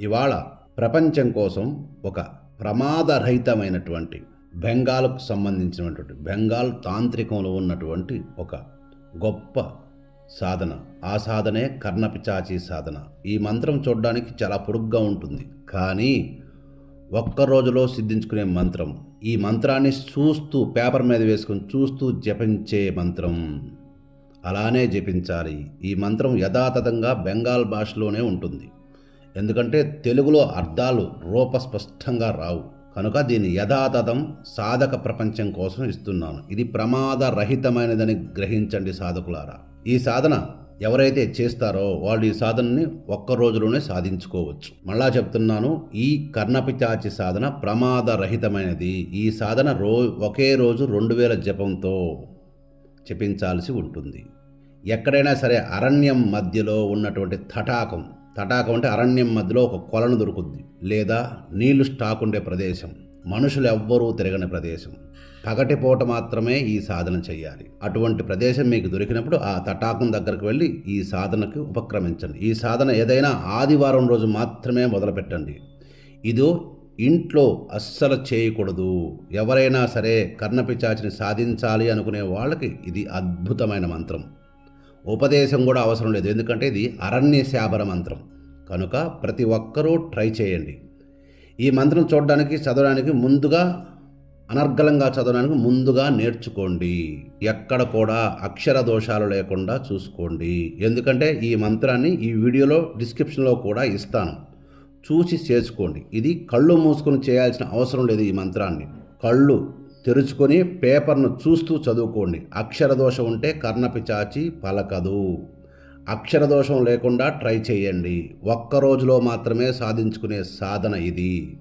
ఇవాళ ప్రపంచం కోసం ఒక ప్రమాదరహితమైనటువంటి బెంగాల్కు సంబంధించినటువంటి బెంగాల్ తాంత్రికంలో ఉన్నటువంటి ఒక గొప్ప సాధన ఆ సాధనే కర్ణపిచాచి సాధన. ఈ మంత్రం చూడడానికి చాలా పొడుగ్గా ఉంటుంది. కానీ ఒక్క రోజులో సిద్ధించుకునే మంత్రం ఈ మంత్రాన్ని చూస్తూ పేపర్ మీద వేసుకొని చూస్తూ జపించే మంత్రం. అలానే జపించాలి. ఈ మంత్రం యథాతథంగా బెంగాల్ భాషలోనే ఉంటుంది. ఎందుకంటే తెలుగులో అర్థాలు రూపస్పష్టంగా రావు. కనుక దీన్ని యథాతథం సాధక ప్రపంచం కోసం ఇస్తున్నాను. ఇది ప్రమాద రహితమైనదని గ్రహించండి సాధకులారా. ఈ సాధన ఎవరైతే చేస్తారో వాళ్ళు ఈ సాధనని ఒక్క రోజులోనే సాధించుకోవచ్చు. మళ్ళా చెప్తున్నాను ఈ కర్ణపిచాచి సాధన ప్రమాదరహితమైనది. ఈ సాధన రో ఒకే రోజు రెండు వేల జపంతో చెప్పించాల్సి ఉంటుంది. ఎక్కడైనా సరే అరణ్యం మధ్యలో ఉన్నటువంటి తటాకం తటాకం అంటే అరణ్యం మధ్యలో ఒక కొలను దొరుకుద్ది. లేదా నీళ్ళు స్టాక్ ఉండే ప్రదేశం. మనుషులు ఎవ్వరూ తిరగని ప్రదేశం. పగటిపూట మాత్రమే ఈ సాధన చేయాలి. అటువంటి ప్రదేశం మీకు దొరికినప్పుడు ఆ తటాకం దగ్గరకు వెళ్ళి ఈ సాధనకు ఉపక్రమించండి. ఈ సాధన ఏదైనా ఆదివారం రోజు మాత్రమే మొదలుపెట్టండి. ఇదో ఇంట్లో అస్సలు చేయకూడదు. ఎవరైనా సరే కర్ణపిచాచిని సాధించాలి అనుకునే వాళ్ళకి ఇది అద్భుతమైన మంత్రం. ఉపదేశం కూడా అవసరం లేదు. ఎందుకంటే ఇది అరణ్య శాబర మంత్రం. కనుక ప్రతి ఒక్కరూ ట్రై చేయండి. ఈ మంత్రం చూడడానికి చదవడానికి ముందుగా అనర్గళంగా చదవడానికి ముందుగా నేర్చుకోండి. ఎక్కడ కూడా అక్షర దోషాలు లేకుండా చూసుకోండి. ఎందుకంటే ఈ మంత్రాన్ని ఈ వీడియోలో డిస్క్రిప్షన్లో కూడా ఇస్తాను. చూసి చేసుకోండి. ఇది కళ్ళు మూసుకొని చేయాల్సిన అవసరం లేదు ఈ మంత్రాన్ని. కళ్ళు తెరుచుకొని పేపర్ను చూస్తూ చదువుకోండి. అక్షర దోషం ఉంటే కర్ణపిచాచి పలకదు. అక్షర దోషం లేకుండా ట్రై చేయండి. ఒక్క రోజులో మాత్రమే సాధించుకునే సాధన ఇది.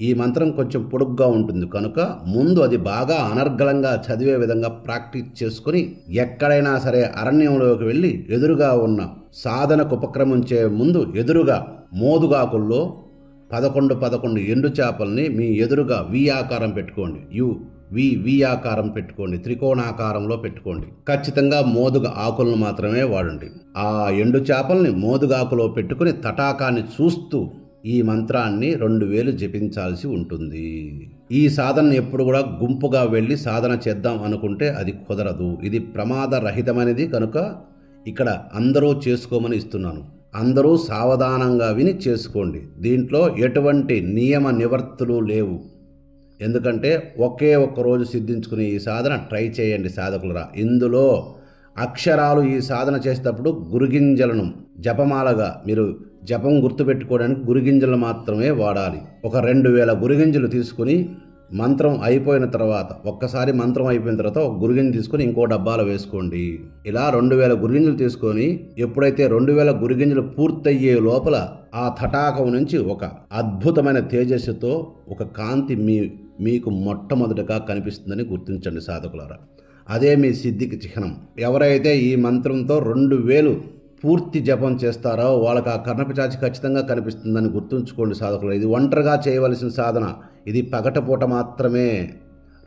ఈ మంత్రం కొంచెం పొడుగ్గా ఉంటుంది. కనుక ముందు అది బాగా అనర్గళంగా చదివే విధంగా ప్రాక్టీస్ చేసుకుని ఎక్కడైనా సరే అరణ్యంలోకి వెళ్ళి ఎదురుగా ఉన్న సాధనకు ఉపక్రమించే ముందు ఎదురుగా మోదుగాకుల్లో పదకొండు పదకొండు ఎండు చేపల్ని మీ ఎదురుగా వి ఆకారం పెట్టుకోండి. యు వి వి ఆకారం పెట్టుకోండి త్రికోణాకారంలో పెట్టుకోండి. ఖచ్చితంగా మోదుగ ఆకులను మాత్రమే వాడండి. ఆ ఎండు చేపల్ని మోదుగాకులో పెట్టుకుని తటాకాన్ని చూస్తూ ఈ మంత్రాన్ని రెండు వేలు జపించాల్సి ఉంటుంది. ఈ సాధన ఎప్పుడు కూడా గుంపుగా వెళ్ళి సాధన చేద్దాం అనుకుంటే అది కుదరదు. ఇది ప్రమాదరహితమైనది కనుక ఇక్కడ అందరూ చేసుకోమని ఇస్తున్నాను. అందరూ సావధానంగా విని చేసుకోండి. దీంట్లో ఎటువంటి నియమ నివర్తులు లేవు. ఎందుకంటే ఒకే ఒక్క రోజు సిద్ధించుకునే ఈ సాధన ట్రై చేయండి సాధకులరా. ఇందులో అక్షరాలు ఈ సాధన చేసేటప్పుడు గురుగింజలను జపమాలగా మీరు జపం గుర్తుపెట్టుకోవడానికి గురుగింజలు మాత్రమే వాడాలి. ఒక రెండు వేల గురుగింజలు తీసుకుని మంత్రం అయిపోయిన తర్వాత ఒక్కసారి మంత్రం అయిపోయిన తర్వాత ఒక గురిగింజ తీసుకొని ఇంకో డబ్బాలో వేసుకోండి. ఇలా రెండు వేల గురిగింజలు తీసుకొని ఎప్పుడైతే రెండు వేల గురిగింజలు పూర్తయ్యే లోపల ఆ తటాకం నుంచి ఒక అద్భుతమైన తేజస్సుతో ఒక కాంతి మీ మీకు మొట్టమొదటగా కనిపిస్తుందని గుర్తించండి సాధకులారా. అదే మీ సిద్ధికి చిహ్నం. ఎవరైతే ఈ మంత్రంతో రెండు వేలు పూర్తి జపం చేస్తారో వాళ్ళకి ఆ కర్ణపిచాచి ఖచ్చితంగా కనిపిస్తుందని గుర్తుంచుకోండి సాధకులు ఇది ఒంటరిగా చేయవలసిన సాధన. ఇది పగటపూట మాత్రమే.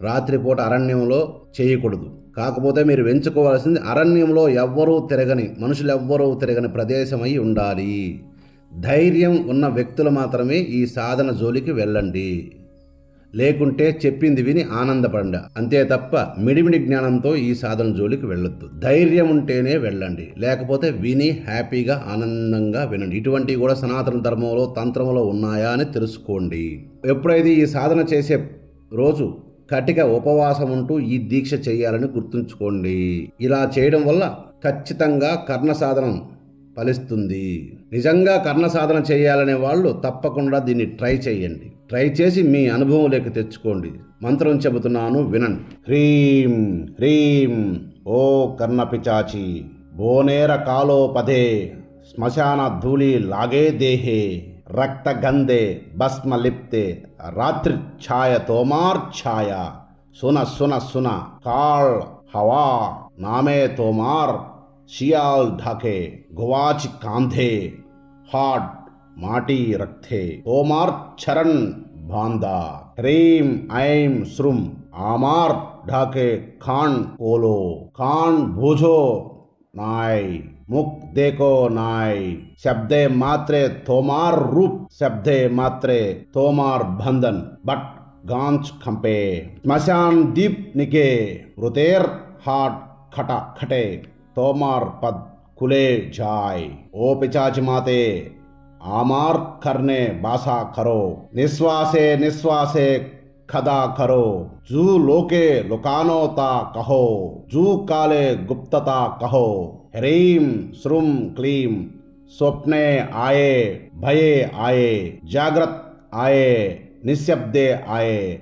రాత్రిపూట అరణ్యంలో చేయకూడదు. కాకపోతే మీరు వెంచుకోవాల్సింది అరణ్యంలో ఎవ్వరూ తిరగని మనుషులు ఎవ్వరూ తిరగని ప్రదేశం అయి ఉండాలి. ధైర్యం ఉన్న వ్యక్తులు మాత్రమే ఈ సాధన జోలికి వెళ్ళండి. లేకుంటే చెప్పింది విని ఆనందపడండి. అంతే తప్ప మిడిమిడి జ్ఞానంతో ఈ సాధన జోలికి వెళ్ళొద్దు. ధైర్యం ఉంటేనే వెళ్ళండి. లేకపోతే విని హ్యాపీగా ఆనందంగా వినండి. ఇటువంటివి కూడా సనాతన ధర్మంలో తంత్రంలో ఉన్నాయా అని తెలుసుకోండి. ఎప్పుడైతే ఈ సాధన చేసే రోజు కటిక ఉపవాసం ఉంటూ ఈ దీక్ష చేయాలని గుర్తుంచుకోండి. ఇలా చేయడం వల్ల ఖచ్చితంగా కర్ణ సాధనం ఫలిస్తుంది. నిజంగా కర్ణ సాధన చేయాలనే వాళ్ళు తప్పకుండా దీన్ని ట్రై చేయండి. ట్రై చేసి మీ అనుభవంలోకి తెచ్చుకోండి. మంత్రం చెబుతున్నాను వినండి. హ్రీం హ్రీం ఓ కర్ణ పిచాచి బోనేర కాలో పదే శ్మశాన ధూళి లాగే దేహే రక్త గంధే భస్మ లిప్తే రాత్రి ఛాయ తోమార్ ఛాయ సున సున సున కాళ్ హవా నామే తోమార్ शियाल ढाके, गुवाच कांधे हाड माटी रखे ओमार चरण बांधा ह्रीम ऐम श्रुम आमार ढाके खान ओलो खान भूजो नाय मुख देखो नाय शब्दे मात्रे तोमार रूप, शब्दे मात्रे तोमार बंधन। बट गांच खंपे। स्मशान दीप निके, रुतेर हाट खटा खटे। तोमार पद खुले जाय। ओ पिचाच माते, आमार करने बासा करो निश्वासे निश्वासे खदा करो। जू लोके लुकानोता कहो, जू काले गुप्तता कहो। ह्रीं श्रुं क्लीं, स्वप्ने आए भये आए जागृत आए निशब्दे आए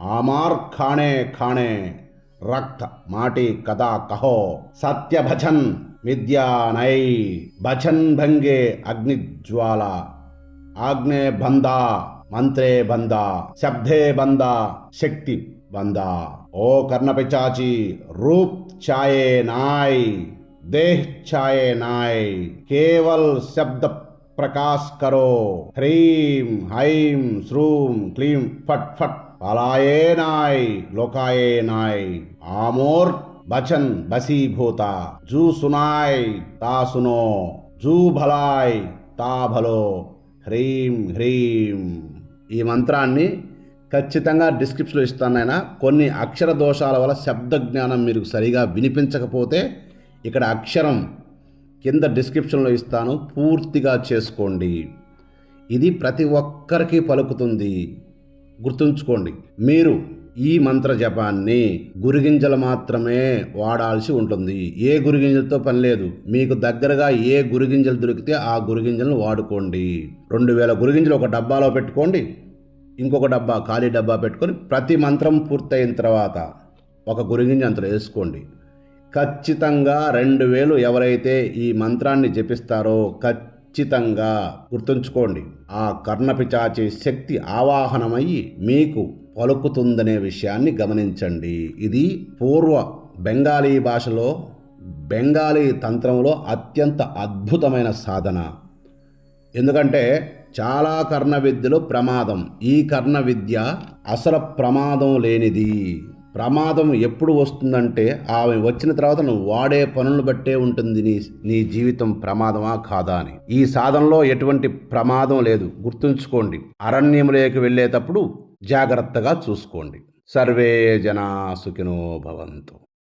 आमार खाने खाणे। रक्त, माटी, कदा, कहो सत्य भजन विद्या नई भजन भंगे अग्निज्वाला आग्ने बंदा, मंत्रे बंदा, शब्दे बंदा, शक्ति बंदा। ओ कर्ण पिचाची रूप छाये नाय, देह छाये नाय, केवल शब्द प्रकाश करो। ह्रीम हाईं श्रूम क्लीम फट फट। అలాయే నాయ్ లోకాయే నాయ్ ఆమోర్ బచన్ బసీభూత జూ సునాయ్ తా సునో జూ భలాయ్ తా భలో హ్రీం హ్రీం ఈ మంత్రాన్ని ఖచ్చితంగా డిస్క్రిప్షన్లో ఇస్తాను కొన్ని అక్షర దోషాల వల్ల శబ్ద జ్ఞానం మీరు సరిగా వినిపించకపోతే ఇక్కడ అక్షరం కింద డిస్క్రిప్షన్లో ఇస్తాను. పూర్తిగా చేసుకోండి. ఇది ప్రతి ఒక్కరికి పలుకుతుంది. గుర్తుంచుకోండి. మీరు ఈ మంత్ర జపాన్ని గురిగింజలు మాత్రమే వాడాల్సి ఉంటుంది. ఏ గురిగింజలతో పని లేదు. మీకు దగ్గరగా ఏ గురిగింజలు దొరికితే ఆ గురిగింజలను వాడుకోండి. రెండు వేల గురిగింజలు ఒక డబ్బాలో పెట్టుకోండి. ఇంకొక డబ్బా ఖాళీ డబ్బా పెట్టుకొని ప్రతి మంత్రం పూర్తయిన తర్వాత ఒక గురిగింజ అంతలో వేసుకోండి. ఖచ్చితంగా రెండు వేలు ఎవరైతే ఈ మంత్రాన్ని జపిస్తారో ఖచ్చితంగా ఖచ్చితంగా గుర్తుంచుకోండి ఆ కర్ణపిచాచి శక్తి ఆవాహనమయ్యి మీకు పలుకుతుందనే విషయాన్ని గమనించండి. ఇది పూర్వ బెంగాలీ భాషలో బెంగాలీ తంత్రంలో అత్యంత అద్భుతమైన సాధన. ఎందుకంటే చాలా కర్ణ విద్యలు ప్రమాదం ఈ కర్ణ విద్య అసలు ప్రమాదం లేనిది. ప్రమాదం ఎప్పుడు వస్తుందంటే ఆమె వచ్చిన తర్వాత నువ్వు వాడే పనులు బట్టే ఉంటుంది నీ నీ జీవితం ప్రమాదమా కాదా అని. ఈ సాధనలో ఎటువంటి ప్రమాదం లేదు. గుర్తుంచుకోండి. అరణ్యములోకి వెళ్ళేటప్పుడు జాగ్రత్తగా చూసుకోండి. సర్వే జనా సుఖినో భవంతు.